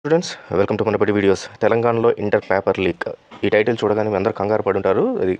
Students welcome to మనపటి videos తెలంగాణలో inter paper leak. ఈ టైటిల్ చూడగానే మీ అందరూ కంగారు పడి ఉంటారు. అది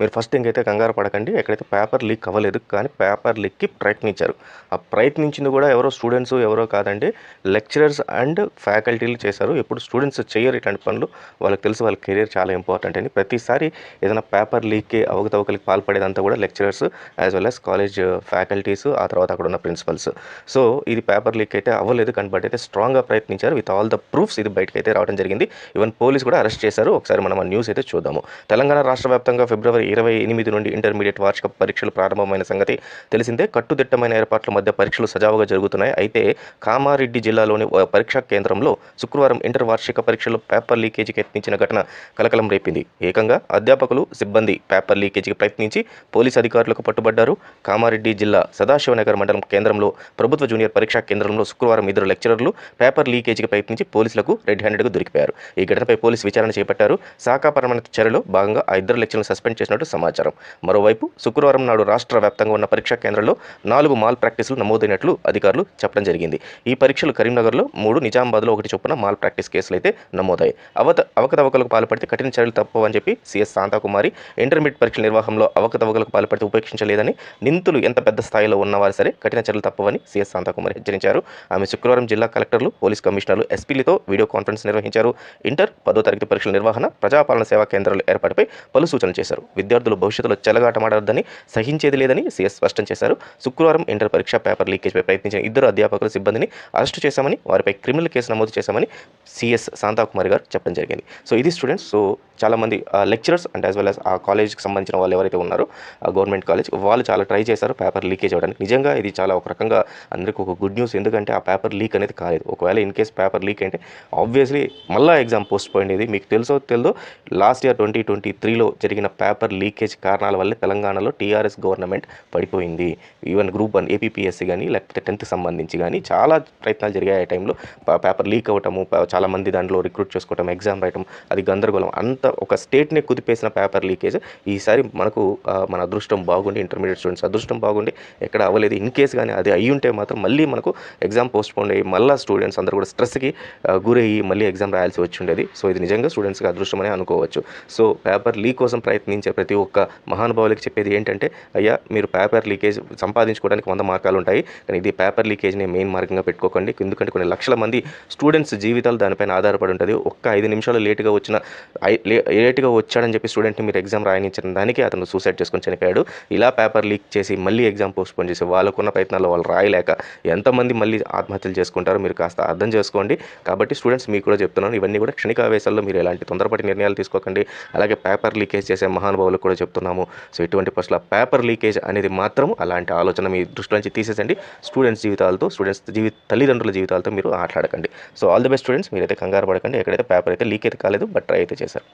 మీరు ఫస్ట్ థింగ్ అయితే కంగారు పడకండి. ఎక్కడైతే పేపర్ లీక్ అవ్వలేదు కానీ పేపర్ లీక్కి ప్రయత్నించారు. ఆ ప్రయత్నించింది కూడా ఎవరో స్టూడెంట్స్ ఎవరో కాదండి లెక్చరర్స్ అండ్ ఫ్యాకల్టీలు చేశారు. ఎప్పుడు స్టూడెంట్స్ చేయరు ఇట్లాంటి పనులు. వాళ్ళకి తెలుసు వాళ్ళ కెరీర్ చాలా ఇంపార్టెంట్ అని ప్రతిసారి ఏదైనా పేపర్ లీక్కి అవకతవకలకి పాల్పడేదంతా కూడా lecturers as well as college faculties ఆ తర్వాత అక్కడ ఉన్న ప్రిన్సిపల్స్ సో ఇది పేపర్ లీక్ అయితే అవ్వలేదు కానీ బట్ అయితే స్ట్రాంగ్గా ప్రయత్నించారు. విత్ ఆల్ ద ప్రూఫ్స్ ఇది బయటకు అయితే రావడం జరిగింది. ఈవెన్ పోలీస్ కూడా అరెస్ట్ చేశారు. ఒకసారి మనం ఆ న్యూస్ అయితే చూద్దాము. తెలంగాణ రాష్ట్ర వ్యాప్తంగా ఫిబ్రవరి ఇరవై ఎనిమిది నుండి ఇంటర్మీడియట్ వార్షిక పరీక్షలు ప్రారంభమైన సంగతి తెలిసిందే. కట్టుదిట్టమైన ఏర్పాట్ల మధ్య పరీక్షలు సజావుగా జరుగుతున్నాయి. అయితే కామారెడ్డి జిల్లాలోని పరీక్షా కేంద్రంలో శుక్రవారం ఇంటర్ వార్షిక పరీక్షలు పేపర్ లీకేజీకి యత్నించిన ఘటన కలకలం రేపింది. ఏకంగా అధ్యాపకులు సిబ్బంది పేపర్ లీకేజీకి ప్రయత్నించి పోలీసు అధికారులకు పట్టుబడ్డారు. కామారెడ్డి జిల్లా సదాశివనగర్ మండలం కేంద్రంలో ప్రభుత్వ జూనియర్ పరీక్షా కేంద్రంలో శుక్రవారం ఇద్దరు లెక్చరర్లు పేపర్ లీకేజీకి ప్రయత్నించి పోలీసులకు రెడ్ హ్యాండెడ్గా దొరికిపోయారు. ఈ ఘటనపై పోలీసు విచారణ చేపట్టారు. శాఖాపరమైన చర్యలో భాగంగా ఆ ఇద్దరు లెక్చర్లను సస్పెండ్ చేసినట్టు సమాచారం. మరోవైపు శుక్రవారం నాడు రాష్ట్ర వ్యాప్తంగా ఉన్న పరీక్షా కేంద్రంలో నాలుగు మాల్ ప్రాక్టీసులు నమోదైనట్లు అధికారులు చెప్పడం జరిగింది. ఈ పరీక్షలు కరీంనగర్లో మూడు నిజామాబాద్లో ఒకటి చొప్పున మాల్ ప్రాక్టీస్ కేసులు అయితే నమోదాయి. అవత అవకతవకలకు పాల్పడితే కఠిన చర్యలు తప్పవని చెప్పి సిఎస్ శాంతాకుమారి ఇంటర్మీడియట్ పరీక్షల నిర్వహణలో అవకతవకలకు పాల్పడితే ఉపేక్షించలేదని నిందితులు ఎంత పెద్ద స్థాయిలో ఉన్నవారు సరే కఠిన చర్యలు తప్పవని సిఎస్ శాంతాకుమారి హెచ్చరించారు. ఆమె శుక్రవారం జిల్లా కలెక్టర్లు పోలీస్ కమిషనర్లు ఎస్పీలతో వీడియో కాన్ఫరెన్స్ నిర్వహించారు. ఇంటర్ పదో తరగతి పరీక్షల నిర్వహణ ప్రజాపాలన సేవా కేంద్రాల ఏర్పాటుపై పలు సూచనలు చేశారు. విద్యార్థులు భవిష్యత్తులో చెలగాటమాడొద్దని సహించేది లేదని సీఎస్ స్పష్టం చేశారు. శుక్రవారం ఇంటర్ పరీక్ష పేపర్ లీకేజ్పై ప్రయత్నించిన ఇద్దరు అధ్యాపకుల సిబ్బందిని అరెస్టు చేశామని వారిపై క్రిమినల్ కేసు నమోదు చేశామని సిఎస్ శాంతాకుమారి గారు చెప్పడం జరిగింది. సో ఇది స్టూడెంట్స్ సో చాలామంది lecturers and as well as ఆ కాలేజ్కి సంబంధించిన వాళ్ళు ఎవరైతే ఉన్నారో ఆ గవర్నమెంట్ కాలేజ్ వాళ్ళు చాలా ట్రై చేశారు పేపర్ లీకేజ్ అవ్వడానికి. నిజంగా ఇది చాలా ఒక రకంగా అందరికీ ఒక గుడ్ న్యూస్. ఎందుకంటే ఆ పేపర్ లీక్ అనేది కాలేదు. ఒకవేళ ఇన్ కేస్ పేపర్ లీక్ అంటే ఆబ్వియస్లీ మళ్ళీ ఎగ్జామ్ పోస్ట్ పోయింది మీకు తెలుసో తెలుదో లాస్ట్ ఇయర్ ట్వంటీ ట్వంటీ త్రీలో జరిగిన పేపర్ లీకేజ్ కారణాల వల్లే తెలంగాణలో టీఆర్ఎస్ గవర్నమెంట్ పడిపోయింది. ఈవెన్ గ్రూప్ వన్ ఏపీఎస్సీ కానీ లేకపోతే టెన్త్ సంబంధించి కానీ చాలా ప్రయత్నాలు జరిగాయి ఆ టైంలో. పేపర్ లీక్ అవ్వటము చాలామంది దాంట్లో రిక్రూట్ చేసుకోవటం ఎగ్జామ్ రాయటం అది గందరగోళం. అంత ఒక స్టేట్ని కుదిపేసిన పేపర్ లీకేజ్. ఈసారి మనకు మన అదృష్టం బాగుండి ఇంటర్మీడియట్ స్టూడెంట్స్ అదృష్టం బాగుండి ఎక్కడ అవ్వలేదు. ఇన్ కేస్ కానీ అది అయ్యి ఉంటే మాత్రం మళ్ళీ మనకు ఎగ్జామ్ పోస్ట్పోన్ అయ్యి మళ్ళీ స్టూడెంట్స్ అందరూ కూడా స్ట్రెస్కి గురయ్యి మళ్ళీ ఎగ్జామ్ రాయాల్సి వచ్చి ఉండేది. సో ఇది నిజంగా స్టూడెంట్స్కి అదృష్టం అనుకోవచ్చు. సో పేపర్ లీక్ కోసం ప్రయత్నించే ప్రతి ఒక్క మహానుభావులకి చెప్పేది ఏంటంటే అయ్యా మీరు పేపర్ లీకేజ్ సంపాదించుకోవడానికి వంద మార్గాలు ఉంటాయి. కానీ ఇది పేపర్ లీకేజ్ని మెయిన్ మార్గంగా పెట్టుకోకండి. ఎందుకంటే కొన్ని లక్షల మంది స్టూడెంట్స్ జీవితాలు దానిపైన ఆధారపడి ఉంటుంది. ఒక్క ఐదు నిమిషాలు లేటుగా వచ్చిన లేటుగా వచ్చాడని చెప్పి స్టూడెంట్ని మీరు ఎగ్జామ్ రాయనించిన దానికి అతను సూసైడ్ చేసుకొని చనిపోయాడు. ఇలా పేపర్ లీక్ చేసి మళ్ళీ ఎగ్జామ్ పోస్ట్పోన్ చేసి వాళ్ళకున్న ప్రయత్నాలు వాళ్ళు రాయలేక ఎంతమంది మళ్ళీ ఆత్మహత్యలు చేసుకుంటారో మీరు కాస్త అర్థం చేసుకోండి. కాబట్టి స్టూడెంట్స్ మీకు కూడా చెప్తున్నాను ఇవన్నీ కూడా క్షణిక ఆవేశాల్లో మీరు ఎలాంటి తొందరపడి నిర్ణయాలు తీసుకోకండి. అలాగే పేపర్ లీకేజ్ చేసే మహానుభావులకు కూడా చెప్తున్నాము. సో ఇటువంటి పరిస్థితుల్లో పేపర్ లీకేజ్ అనేది మాత్రం అలాంటి ఆలోచన మీ దృష్టి నుంచి తీసేసండి. స్టూడెంట్స్ జీవితాలతో స్టూడెంట్స్ జీవి తల్లిదండ్రుల జీవితాలతో మీరు ఆటలాడకండి. So all the best students మీరైతే కంగారు పడకండి. ఎక్కడైతే పేపర్ అయితే లీక్ అయితే కాలేదు బట్ ట్రై అయితే చేశారు.